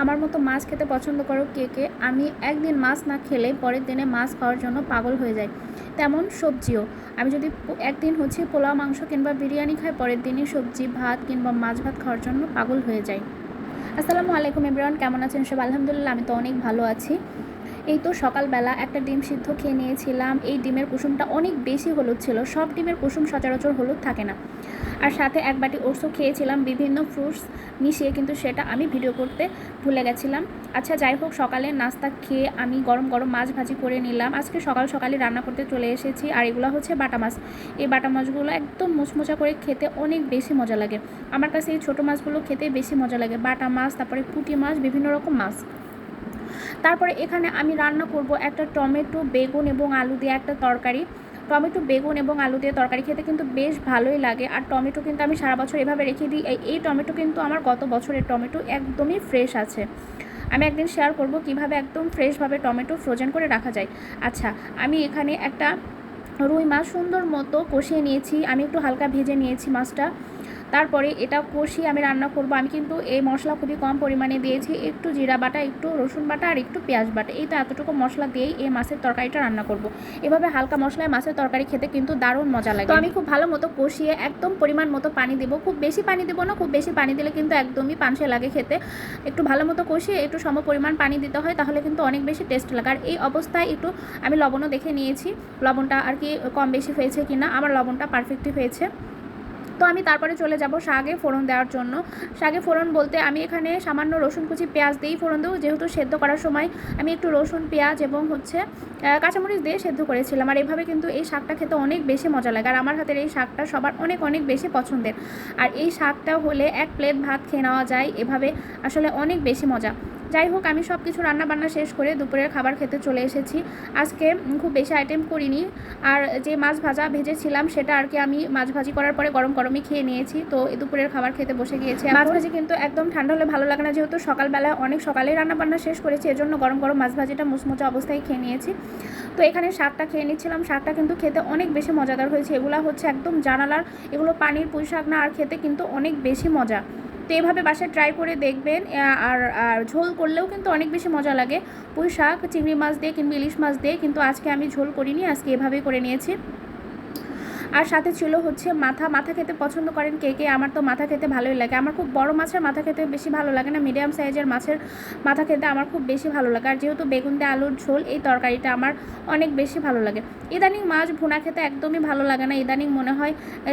আমার মতো মাছ খেতে পছন্দ করো কে কে? আমি একদিন মাছ না খেলে পরের দিনে মাছ খাওয়ার জন্য পাগল হয়ে যায় তেমন সবজিও। আমি যদি একদিন হচ্ছে পোলাও, মাংস কিংবা বিরিয়ানি খাই, পরের দিনই সবজি, ভাত কিংবা মাছ ভাত খাওয়ার জন্য পাগল হয়ে যায় আসসালামু আলাইকুম ইমরান কেমন আছেন সব আলহামদুলিল্লাহ, আমি তো অনেক ভালো আছি। এই তো সকালবেলা একটা ডিম সিদ্ধ খেয়ে নিয়েছিলাম। এই ডিমের কুসুমটা অনেক বেশি হলুদ ছিল, সব ডিমের কুসুম সচরাচর হলুদ থাকে না। আর সাথে এক বাটি ওটসও খেয়েছিলাম, বিভিন্ন ফ্রুটস মিশিয়ে, কিন্তু সেটা আমি ভিডিও করতে ভুলে গেছিলাম। আচ্ছা যাই হোক, সকালে নাস্তা খেয়ে আমি গরম গরম মাছ ভাজি করে নিলাম। আজকে সকাল সকালে রান্না করতে চলে এসেছি, আর এগুলো হচ্ছে বাটা মাছ। এই বাটা মাছগুলো একদম মুচমুচা করে খেতে অনেক বেশি মজা লাগে। আমার কাছে এই ছোটো মাছগুলো খেতে বেশি মজা লাগে। বাটা মাছ, তারপরে পুঁটি মাছ, বিভিন্ন রকম মাছ। তারপরে এখানে আমি রান্না করব একটা টমেটো, বেগুন এবং আলু দিয়ে একটা তরকারি। টমেটো, বেগুন এবং আলু দিয়ে তরকারি খেতে কিন্তু বেশ ভালোই লাগে। আর টমেটো কিন্তু আমি সারা বছর এভাবে রেখে দিই। এই- টমেটো কিন্তু আমার গত বছরের টমেটো একদমই ফ্রেশ আছে। আমি একদিন শেয়ার করব কীভাবে একদম ফ্রেশভাবে টমেটো ফ্রোজেন করে রাখা যায়। আচ্ছা আমি এখানে একটা রুই মাছ সুন্দর মতো কষিয়ে নিয়েছি। আমি একটু হালকা ভেজে নিয়েছি মাছটা। তারপরে এটা কষিয়ে আমি রান্না করব। আমি কিন্তু এই মশলা খুবই কম পরিমাণে দিয়েছি। একটু জিরা বাটা, একটু রসুন বাটা আর একটু পেঁয়াজ বাটা। এই তো এতটুকু মশলা দিয়েই এই মাছের তরকারিটা রান্না করব। এভাবে হালকা মশলায় মাছের তরকারি খেতে কিন্তু দারুণ মজা লাগে। তো আমি খুব ভালো মতো কষিয়ে একদম পরিমাণ মতো পানি দেবো। খুব বেশি পানি দেবো না, খুব বেশি পানি দিলে কিন্তু একদমই পানসে লাগে খেতে। একটু ভালো মতো কষিয়ে একটু সম পরিমাণ পানি দিতে হয়, তাহলে কিন্তু অনেক বেশি টেস্ট লাগে। আর এই অবস্থায় একটু আমি লবণও দেখে নিয়েছি। লবণটা আর কি কম বেশি হয়েছে কিনা, আমার লবণটা পারফেক্টই হয়েছে। তো আমি তারপরে চলে যাব শাকে ফোড়ন দেওয়ার জন্য। শাকে ফোড়ন বলতে আমি এখানে সামান্য রসুন কুচি, পেঁয়াজ দিয়েই ফোড়ন দেবো। যেহেতু সেদ্ধ করার সময় আমি একটু রসুন, পেঁয়াজ এবং হচ্ছে কাঁচামরিচ দিয়ে সেদ্ধ করেছিলাম। আর এভাবে কিন্তু এই শাকটা খেতে অনেক বেশি মজা লাগে। আর আমার হাতের এই শাকটা সবার অনেক অনেক বেশি পছন্দের। আর এই শাকটা হলে এক প্লেট ভাত খেয়ে নেওয়া যায়। এভাবে আসলে অনেক বেশি মজা। যাই হোক, আমি সব কিছু রান্না বান্না শেষ করে দুপুরের খাবার খেতে চলে এসেছি। আজকে খুব বেশি আইটেম করিনি। আর যে মাছ ভাজা ভেজেছিলাম, সেটা আর কি আমি মাছ ভাজি করার পরে গরম গরমই খেয়ে নিয়েছি। তো দুপুরের খাবার খেতে বসে গিয়েছি মাছ ভাজি কিন্তু একদম ঠান্ডা হলে ভালো লাগে না, যেহেতু সকালবেলায় অনেক সকালেই রান্না বান্না শেষ করেছি, এজন্য গরম গরম মাছ ভাজিটা মুচমুচে অবস্থায় খেয়ে নিয়েছি। তো এখানে শাকটা খেয়ে নিচ্ছিলাম। শাকটা কিন্তু খেতে অনেক বেশি মজাদার হয়েছে। এগুলো হচ্ছে একদম জানালার, এগুলো পানির পুঁই শাক না, আর খেতে কিন্তু অনেক বেশি মজা। তো এভাবে বাসায় ট্রাই করে দেখবেন আর আর ঝোল করলেও কিন্তু অনেক বেশি মজা লাগে। পুঁই শাক, চিংড়ি মাছ দিয়ে কিংবা ইলিশ মাছ দিয়ে কিন্তু আজকে আমি ঝোল করিনি, আজকে এভাবেই করে নিয়েছি। আর সাথে ছিল হচ্ছে মাথা। মাথা খেতে পছন্দ করেন কে কে? আমার তো মাথা খেতে ভালোই লাগে। আমার খুব বড় মাছের মাথা খেতে বেশি ভালো লাগে না। মিডিয়াম সাইজের মাছের মাথা খেতে আমার খুব বেশি ভালো লাগে। আর যেহেতু বেগুন দিয়ে আলুর ঝোল, এই তরকারিটা আমার অনেক বেশি ভালো লাগে। ইদানিং মাছ ভুনা খেতে একদমই ভালো লাগে না। ইদানিং মনে হয়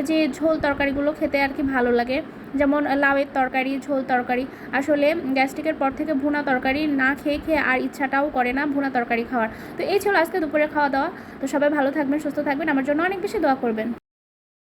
যে ঝোল তরকারিগুলো খেতে আর কি ভালো লাগে। যেমন লাউয়ের তরকারি, ঝোল তরকারি। আসলে গ্যাস্ট্রিকের পর থেকে ভুনা তরকারি না খেয়ে খেয়ে আর ইচ্ছাটাও করে না ভুনা তরকারি খাওয়ার। তো এই ছিল আজকে দুপুরে খাওয়া দাওয়া তো সবাই ভালো থাকবেন, সুস্থ থাকবেন। আমার জন্য অনেক বেশি দোয়া করবেন।